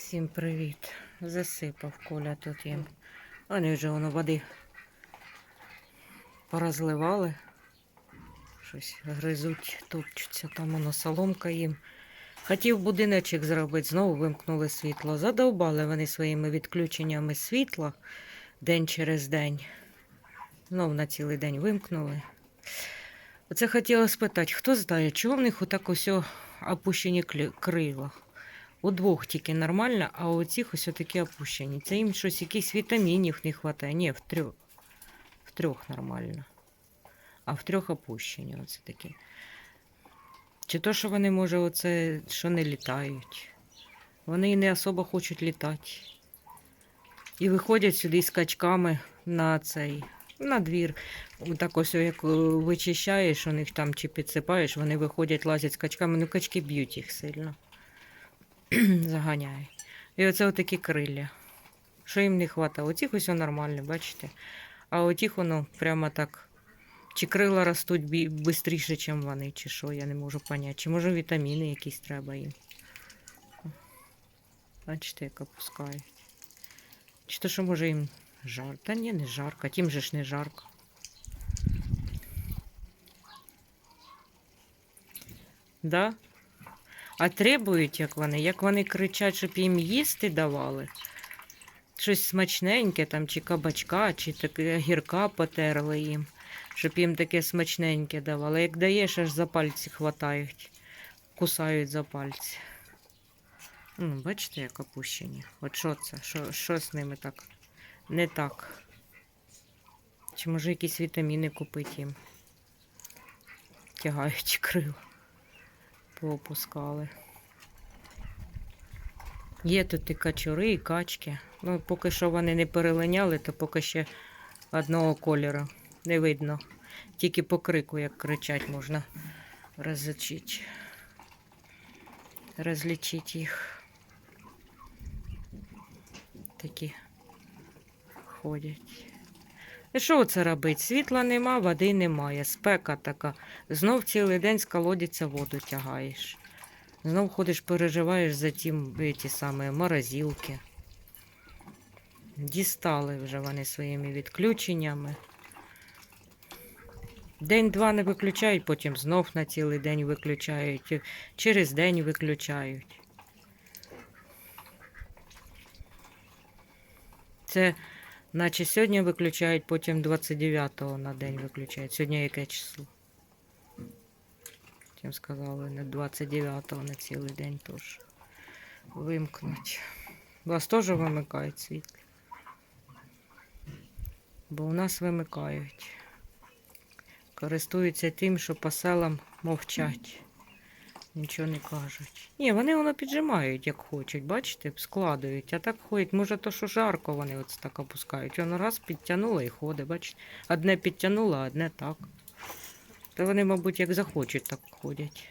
Всім привіт. Засипав Коля тут їм. Вони вже воно води порозливали. Щось гризуть, топчуться, там воно соломка їм. Хотів будиночок зробити, знову вимкнули світло. Задовбали вони своїми відключеннями світла день через день. Знов на цілий день вимкнули. Оце хотіла спитати, хто знає, чого в них отак ось опущені крила? У двох тільки нормально, а у цих ось такі опущені. Це їм щось, якихось вітамінів не вистачає. Ні, в трьох. В трьох нормально. А в трьох опущені оце такі. Чи то, що вони, може, оце, що не літають. Вони і не особо хочуть літати. І виходять сюди з качками на цей, на двір. Так ось як е, вичищаєш, у них там чи підсипаєш, вони виходять, лазять з качками, ну качки б'ють їх сильно. Заганяє. І оце отакі крилля. Що їм не вистачає? Оцих ось нормально, бачите? А отіх воно прямо так. Чи крила ростуть швидше, ніж вони, чи що, я не можу поняти. Чи може вітаміни якісь треба їм. Бачите, як опускають. Чи то, що може їм жарко? Та ні, не жарко. Тим же ж не жарко. Да? А требують, як вони, як вони кричать, щоб їм їсти давали. Щось смачненьке, там, чи кабачка, чи таке гірка потерли їм, щоб їм таке смачненьке давали. Як даєш, аж за пальці хватають, кусають за пальці. Ну, бачите, як опущені. От що це? Що, що з ними так? Не так. Чи може якісь вітаміни купити їм? Тягають крила поопускали. Є тут і качури, і качки. Ну, поки що вони не перелиняли, то поки ще одного кольору. Не видно. Тільки по крику, як кричать, можна розлічити. Розлічити їх. Такі ходять. І що це робить? Світла нема, води немає, спека така. Знов цілий день з колодязя воду тягаєш. Знов ходиш, переживаєш за тим ті самі морозилки. Дістали вже вони своїми відключеннями. День-два не виключають, потім знов на цілий день виключають, через день виключають. Це Наче сьогодні виключають, потім 29-го на день виключають. Сьогодні яке число? Потім сказали, не 29-го на цілий день теж вимкнуть. Вас теж вимикають світло. Бо у нас вимикають. Користуються тим, що по селам мовчать. Нічого не кажуть. Ні, вони воно піджимають, як хочуть, бачите, складують. А так ходять, може, то що жарко вони оце так опускають. Воно раз підтягнуло і ходить, бачите. Одне підтягнуло, одне так. То вони, мабуть, як захочуть, так ходять.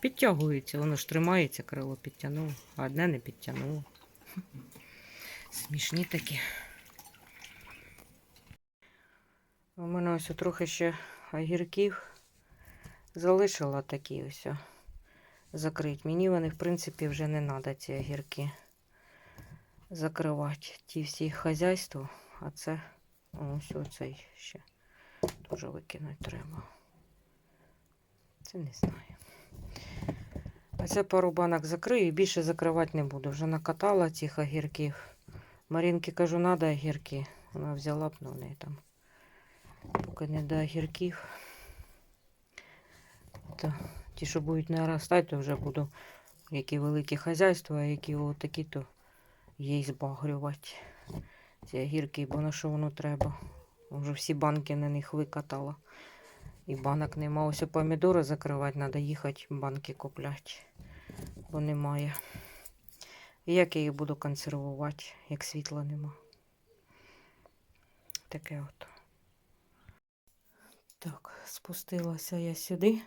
Підтягуються, воно ж тримається, крило підтягнуло, а одне не підтягнуло. Смішні такі. У мене ось трохи ще огірків залишила такі ось о, закрити. Мені вони, в принципі, вже не треба, ці огірки закривати. Ті всі хазяйство, а це ось оцей ще теж викинути треба. Це не знаю. А це пару банок закрию і більше закривати не буду. Вже накатала цих огірків. Марінки кажу, треба огірки. Вона взяла б на неї там. Поки не до огірків. То ті, що будуть наростати, то вже буду які великі хазяйства, а які отакі, то їй збагрювати. Ці огірки, бо на що воно треба. Вже всі банки на них викатала. І банок нема. Ось помідори закривати, треба їхати банки купляти, бо немає. І як я їх буду консервувати, як світла нема. Таке от. Так, спустилася я сюди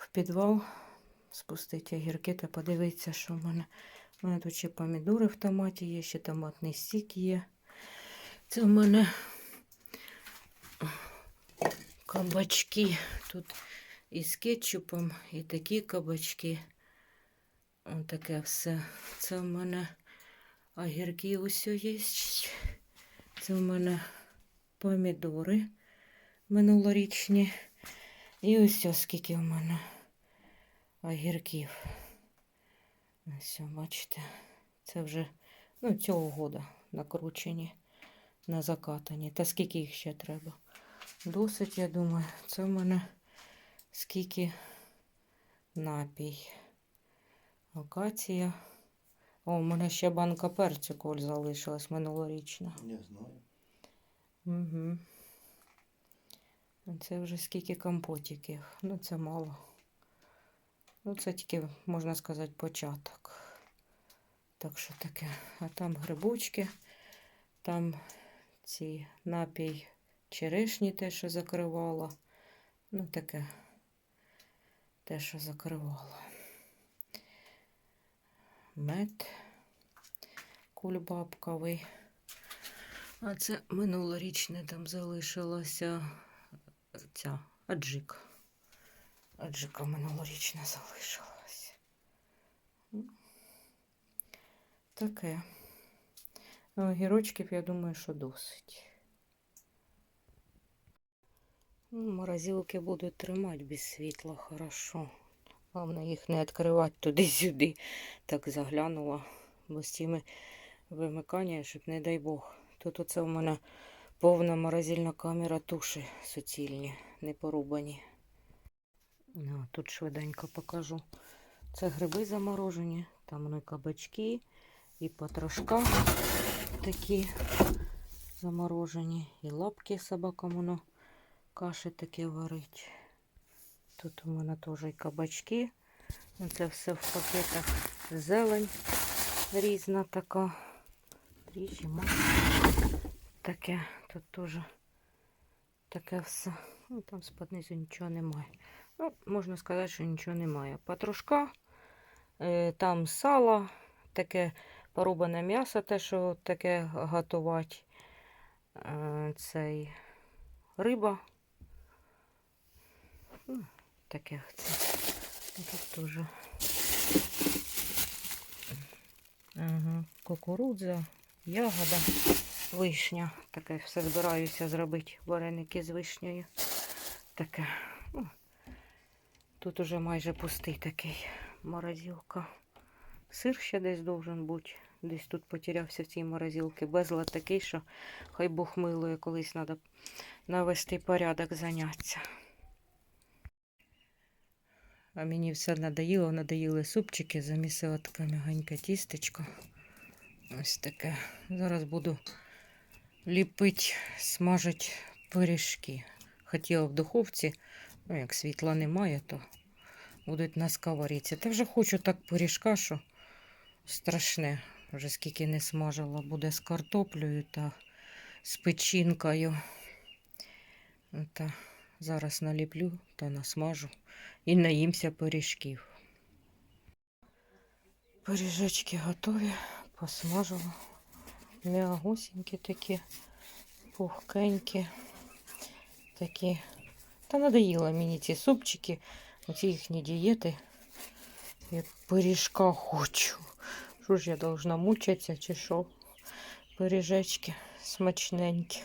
в підвал спустити огірки та подивитися, що в мене. У мене тут ще помідори в томаті є, ще томатний сік є. Це в мене кабачки. Тут і з кетчупом, і такі кабачки. Ось Таке все. Це в мене огірки усе є. Це в мене помідори минулорічні. І ось ось скільки в мене огірків. Ось, бачите, це вже ну, цього года накручені, на закатані. Та скільки їх ще треба? Досить, я думаю, це в мене скільки напій. Акація. О, у мене ще банка перцю коль залишилась минулорічна. Не знаю. Угу. Це вже скільки компотиків. Ну, це мало. Ну, це тільки, можна сказати, початок. Так що таке. А там грибочки, там ці напій черешні, те, що закривала. Ну, таке. Те, що закривала. Мед кульбабковий. А це минулорічне там залишилося ця аджика. Аджика минулорічна залишилась. Таке. А Огірочків, я думаю, що досить. Ну, морозилки будуть тримати без світла хорошо. Головне їх не відкривати туди-сюди. Так заглянула. Бо з цими вимикання, щоб не дай Бог. Тут оце в мене повна морозильна камера туші суцільні, не порубані. Ну, тут швиденько покажу. Це гриби заморожені, там воно і кабачки, і потрошка такі заморожені, і лапки собакам воно каші таке варить. Тут у мене теж і кабачки. Це все в пакетах зелень різна така. Ріжі, таке. Тут теж таке все. Ну, там з-під нічого немає. Ну, можна сказати, що нічого немає. Патрушка, е, там сало, таке порубане м'ясо, те, що таке готувати. Е, цей риба. Ну, таке це. Тут теж. Ага, кукурудза, ягода, вишня. Таке все збираюся зробити. Вареники з вишнею. Таке. Ну, тут уже майже пустий такий морозилка. Сир ще десь должен бути. Десь тут потерявся в цій морозилці. Безлад такий, що хай Бог милує, колись треба навести порядок, зайнятися. А мені все надоїло, надоїли супчики, замісила таке м'ягеньке тістечко. Ось таке. Зараз буду ліпити, смажити пиріжки. Хотіла в духовці, ну як світла немає, то будуть на сковорідці. Та вже хочу так пиріжка, що страшне. Вже скільки не смажила, буде з картоплею та з печінкою. Та зараз наліплю та насмажу і наїмся пиріжків. Пиріжечки готові, посмажила. М'ягусінькі такі, пухкенькі, такі. Та надоїла мені ці супчики, оці їхні дієти. Я пиріжка хочу. Що ж я должна мучитися чи що? Пиріжечки смачненькі.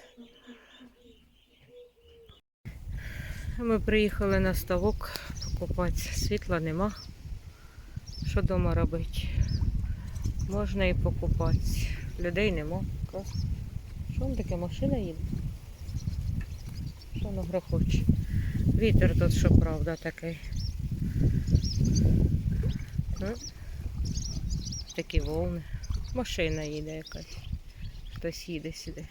Ми приїхали на ставок покупатися. Світла нема. Що вдома робити? Можна і покупатися. Людей нема. Клас. Що вам таке машина їде? Що воно грохоче? Вітер тут, що правда, такий. Такі волни. Машина їде якась. Хтось їде сюди.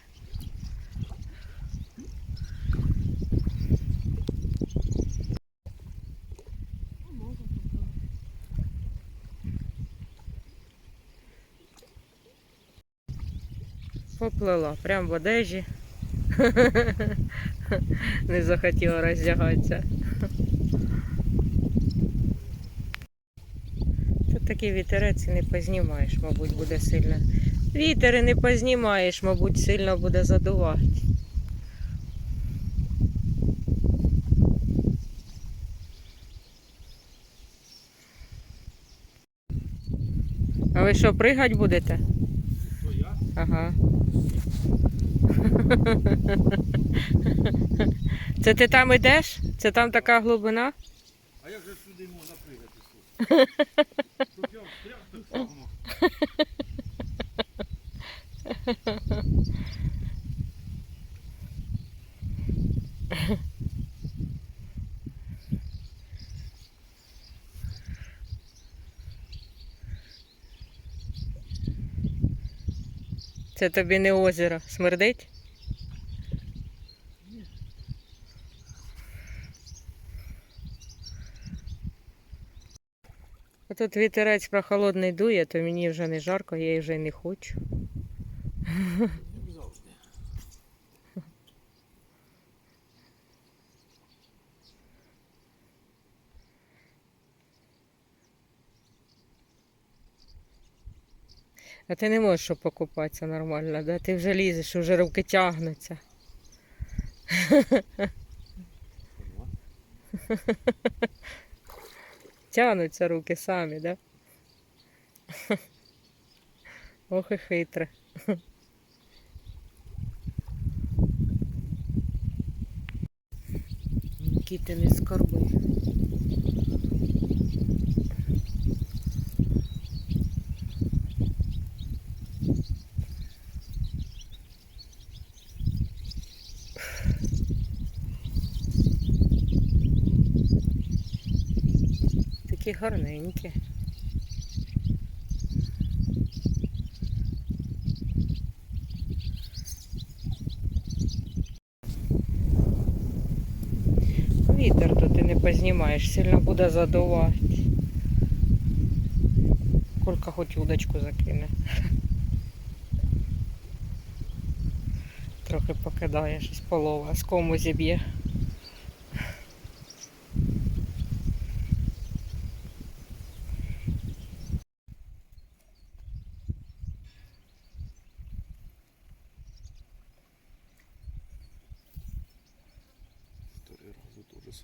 Поплила прямо в одежі. Не захотіла роздягатися. Тут такий вітерець не познімаєш, мабуть, буде сильно. Вітер не познімаєш, мабуть, сильно буде задувати. А ви що, пригать будете? Ага. Це ти там ідеш? Це там така глибина? А як же сюди можна пригати? Тут я так само. Це тобі не озеро. Смердить? А тут вітерець прохолодний дує, то мені вже не жарко, я її вже й не хочу. Як завжди. А ти не можеш щоб покупатися нормально, да? Ти вже лізеш, вже руки тягнуться. Тягнуться руки самі, да? Ох і хитре. Нікіти не скорби. Такі гарненькі. Вітер тут і не познімаєш, сильно буде задувати. Колька хоч удочку закине. Трохи покидає щось полова, з кому зіб'є.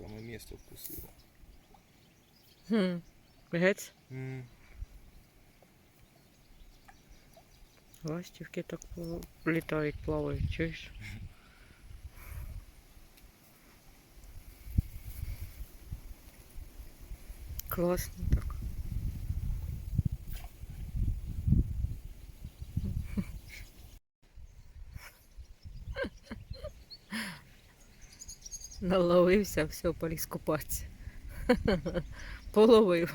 рази то же саме місце вкусило. Хм. Гець. М. Ластівки так пл- літають, плавають, чуєш? Класно так. Наловився, все, поліз купатися. Половив.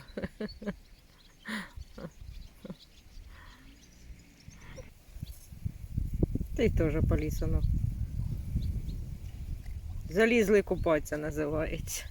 Та й теж поліз воно. Залізли купатися називається.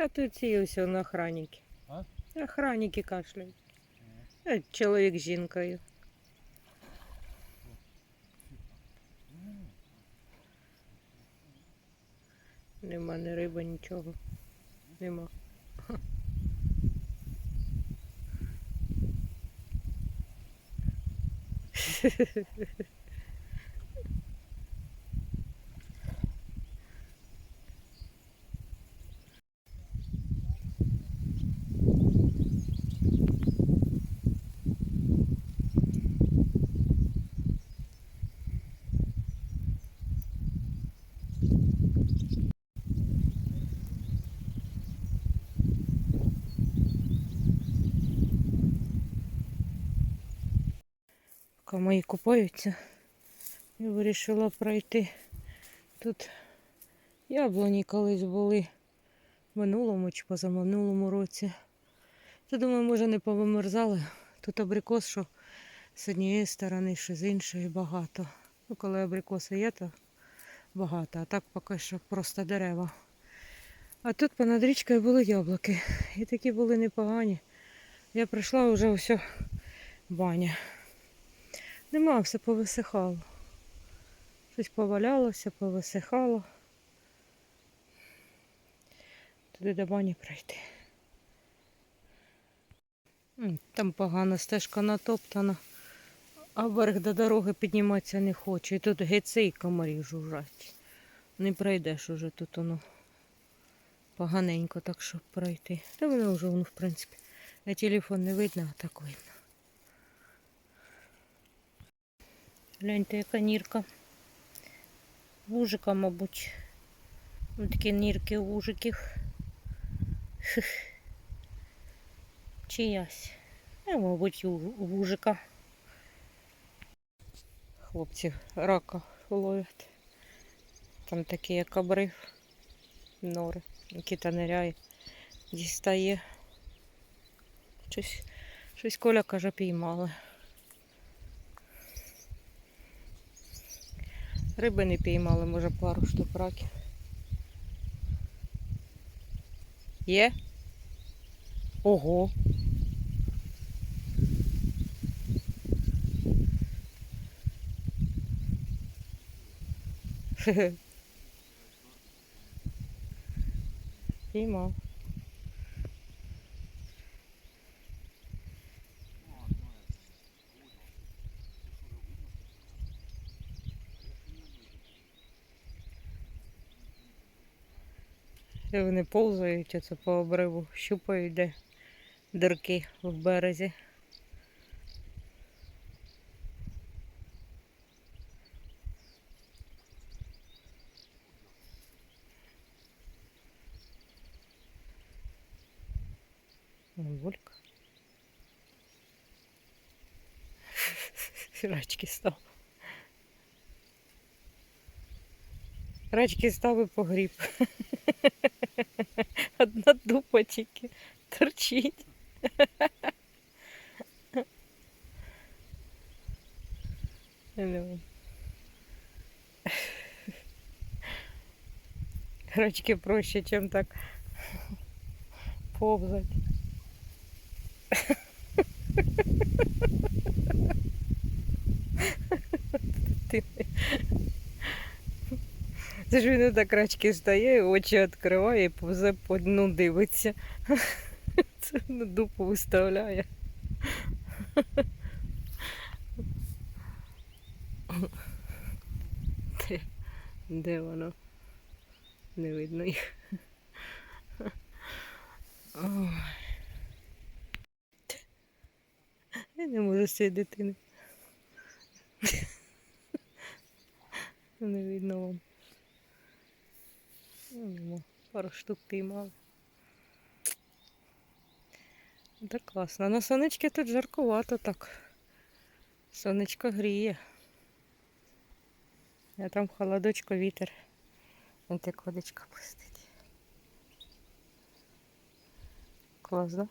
Та тут ці ось он охранники. А? Охранники кашляють. Е, Чоловік з жінкою. Нема ні риби, нічого. Нема. Мої купаються, я вирішила пройти. Тут яблуні колись були в минулому чи позаминулому році. То думаю, може не повимерзали. Тут абрикос, що з однієї сторони, що з іншої багато. Ну, коли абрикоси є, то багато, а так поки що просто дерева. А тут понад річкою були яблуки. І такі були непогані. Я прийшла вже усе баня. Нема, все повисихало. Щось повалялося, повисихало. Туди до бані пройти. Там погана стежка натоптана, а вверх до дороги підніматися не хочу. І тут гиці і комарі жужжать. Не пройдеш уже тут воно поганенько, так щоб пройти. Та воно вже воно, в принципі. На телефон не видно, а так видно. Гляньте, яка нірка. Вужика, мабуть. Ну, такі нірки вужиків. Чиясь. А, мабуть, у у вужика. Хлопці рака ловлять. Там такі як обрив. Нори. Нікіта ниряє. Дістає. Щось, щось Коля каже, піймали. Риби не піймали, може пару штук раків. Є? Ого. Хе-хе. Піймав. Вони повзають оце по обриву, щупають де дирки в березі. Волька. Рачки став. Рачки став і погріб. Одна дупа тільки торчить. Рачки проще, чем так повзать. Ти- Це ж він так рачки стає, очі відкриває і повзе по дну дивиться. Це на дупу виставляє. Де, де воно? Не видно їх. Ой. Я не можу з цієї дитини. Не видно вам. Ну, Пару штук піймав. Да класно. На сонечки тут жаркувато так. Сонечко гріє. А там холодочко вітер. Вон як водичка пустить. Клас, да?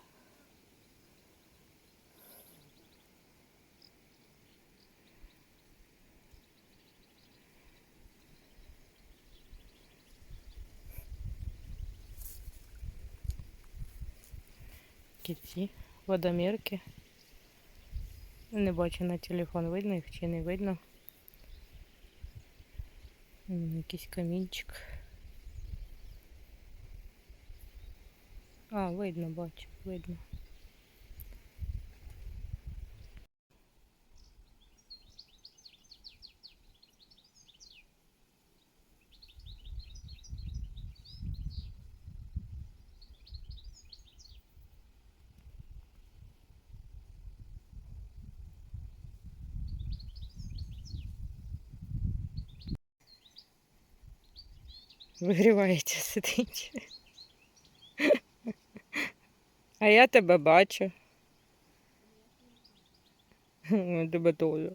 Кіті, водомірки. Не бачу на телефон, видно їх чи не видно. Якийсь камінчик. А, видно, бачу, видно. Вигрівається сидить. А я тебе бачу. Тебе теж.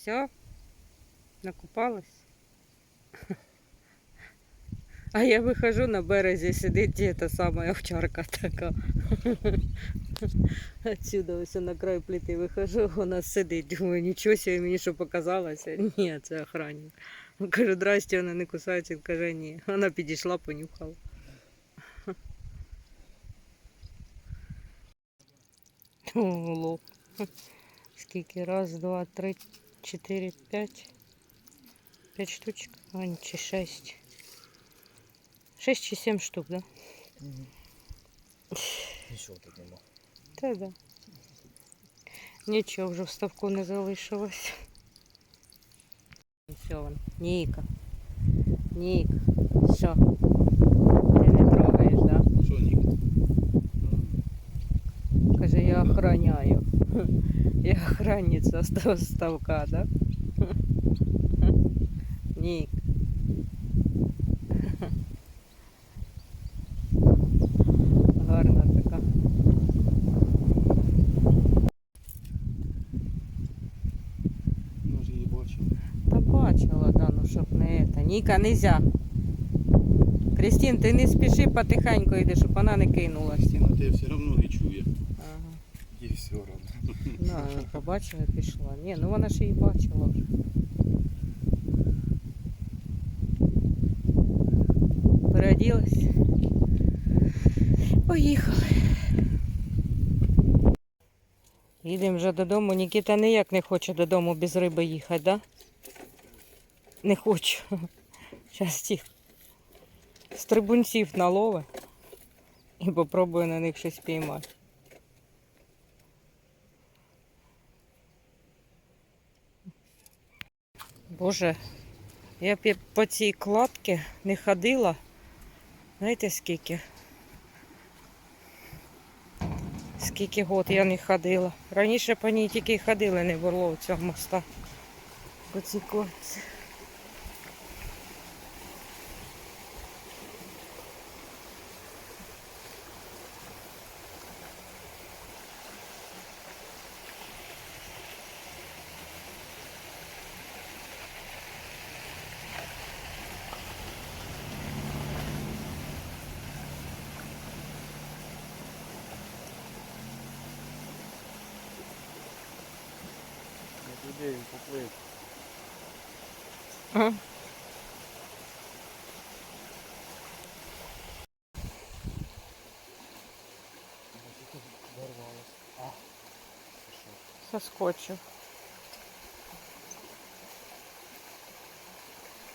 Все? Накупалась? А я виходжу на березі, сидить та сама овчарка така. Отсюда ось на край плити виходжу, вона сидить. Думаю, нічого себе мені що показалося. Ні, це охранник. Кажу, здрасте, вона не кусається. Каже, ні. Вона підійшла, понюхала. О, лоб. Скільки? Раз, два, три, чотири, п'ять. П'ять штучок. А, ні, чи шесть. Шесть чи сім штук, да? Нічого тут нема. Та да. Нічого вже в ставку не залишилось. Все вон. Ніка. Нік. Що? Ти не трогаєш, да? Що, Нік? Каже, я охраняю. Того ставка, да? Нік. Гарна така. Може її бачив. Та бачила, да, ну щоб не це. Ніка, нельзя. Крістін, ти не спіши потихеньку йди, щоб вона не кинулась. Стіна тебе все одно не чує. Ага. Їй все одно. Ну, побачила, пішла. Ні, ну вона ж її бачила вже. Переоділась. Поїхали. Їдемо вже додому. Нікіта ніяк не хоче додому без риби їхати, да? Не хочу. Зараз тих стрибунців налове і попробую на них щось піймати. Боже, я по цій кладці не ходила. Знаєте скільки? Скільки год я не ходила. Раніше по ній тільки ходили, не було у цього моста. По цій кладці. Пішов. Соскочив.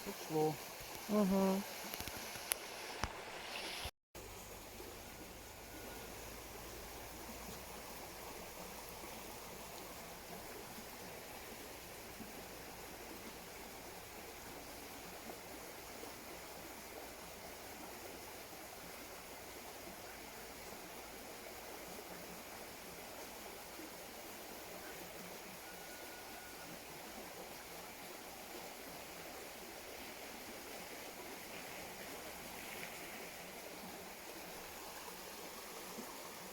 Пішло. Угу.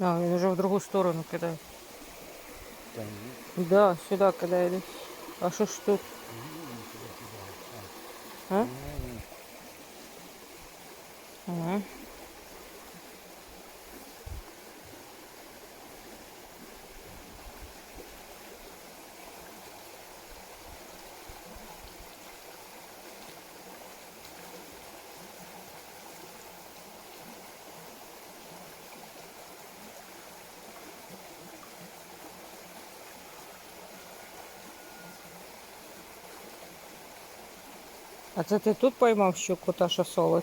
А, він вже в другу сторону кидає. Там Да, сюди кидає. А що ж тут? А? Ага. А це ти тут поймав щуку та що?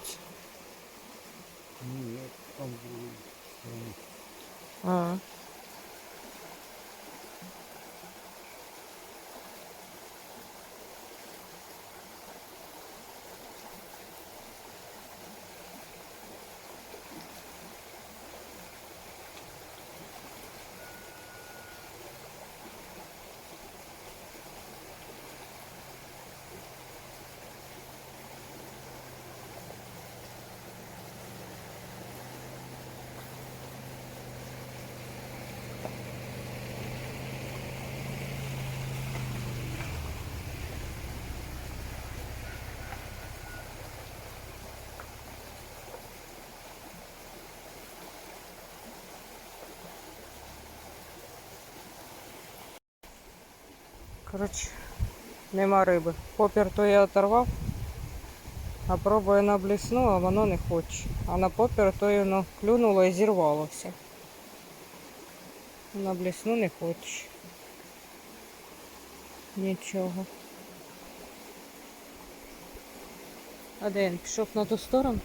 Коротше, нема риби. Попір то я оторвав, а пробую на блісну, а воно не хоче. А на попір то воно клюнуло і зірвалося. На блісну не хоче. Нічого. А де він пішов на ту сторону?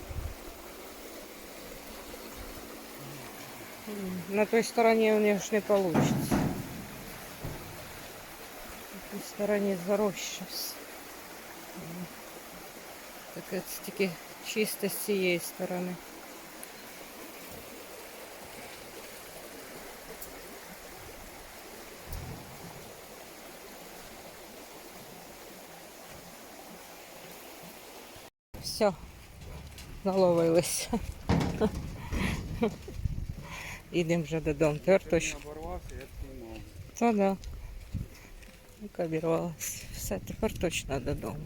На той стороні у нього ж не вийде. На той стороні все. Таке це тільки чисто з цієї сторони. Все, наловилися. Ідемо вже додому. Тепер точно. Та да. Ну, обірвалася. Все, тепер точно додому.